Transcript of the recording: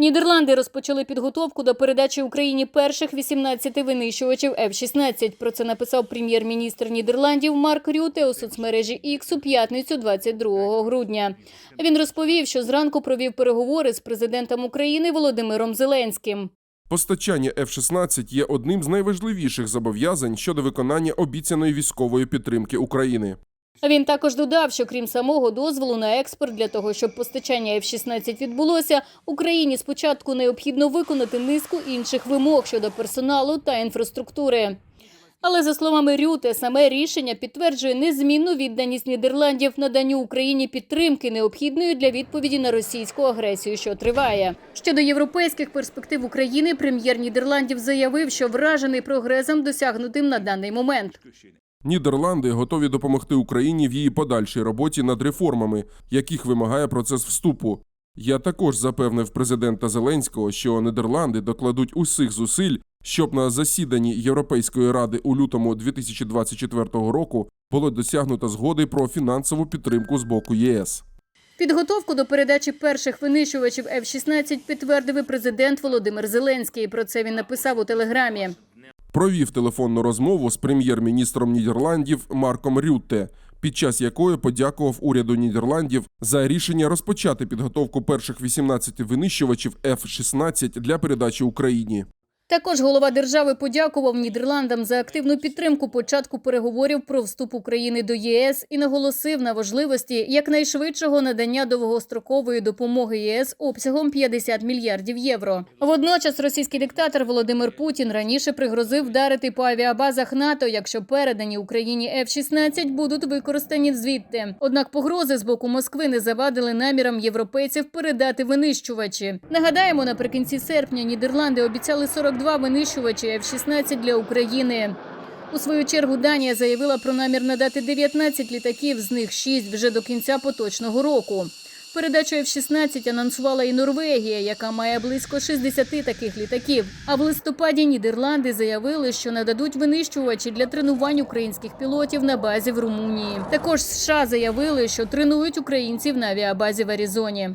Нідерланди розпочали підготовку до передачі Україні перших 18 винищувачів F-16. Про це написав прем'єр-міністр Нідерландів Марк Рюте у соцмережі X у п'ятницю 22 грудня. Він розповів, що зранку провів переговори з президентом України Володимиром Зеленським. Постачання F-16 є одним з найважливіших зобов'язань щодо виконання обіцяної військової підтримки України. Він також додав, що крім самого дозволу на експорт для того, щоб постачання F-16 відбулося, Україні спочатку необхідно виконати низку інших вимог щодо персоналу та інфраструктури. Але за словами Рюте, саме рішення підтверджує незмінну відданість Нідерландів наданню Україні підтримки, необхідної для відповіді на російську агресію, що триває. Щодо європейських перспектив України, прем'єр Нідерландів заявив, що вражений прогресом досягнутим на даний момент. Нідерланди готові допомогти Україні в її подальшій роботі над реформами, яких вимагає процес вступу. Я також запевнив президента Зеленського, що Нідерланди докладуть усіх зусиль, щоб на засіданні Європейської ради у лютому 2024 року було досягнуто згоди про фінансову підтримку з боку ЄС. Підготовку до передачі перших винищувачів F-16 підтвердив і президент Володимир Зеленський. Про це він написав у телеграмі. Провів телефонну розмову з прем'єр-міністром Нідерландів Марком Рютте, під час якої подякував уряду Нідерландів за рішення розпочати підготовку перших 18 винищувачів F-16 для передачі Україні. Також голова держави подякував Нідерландам за активну підтримку початку переговорів про вступ України до ЄС і наголосив на важливості якнайшвидшого надання довгострокової допомоги ЄС обсягом 50 мільярдів євро. Водночас російський диктатор Володимир Путін раніше пригрозив вдарити по авіабазах НАТО, якщо передані Україні F-16 будуть використані звідти. Однак погрози з боку Москви не завадили намірам європейців передати винищувачі. Нагадаємо, наприкінці серпня Нідерланди обіцяли 42 винищувачі F-16 для України. У свою чергу Данія заявила про намір надати 19 літаків, з них 6 вже до кінця поточного року. Передачу F-16 анонсувала і Норвегія, яка має близько 60 таких літаків. А в листопаді Нідерланди заявили, що нададуть винищувачі для тренувань українських пілотів на базі в Румунії. Також США заявили, що тренують українців на авіабазі в Аризоні.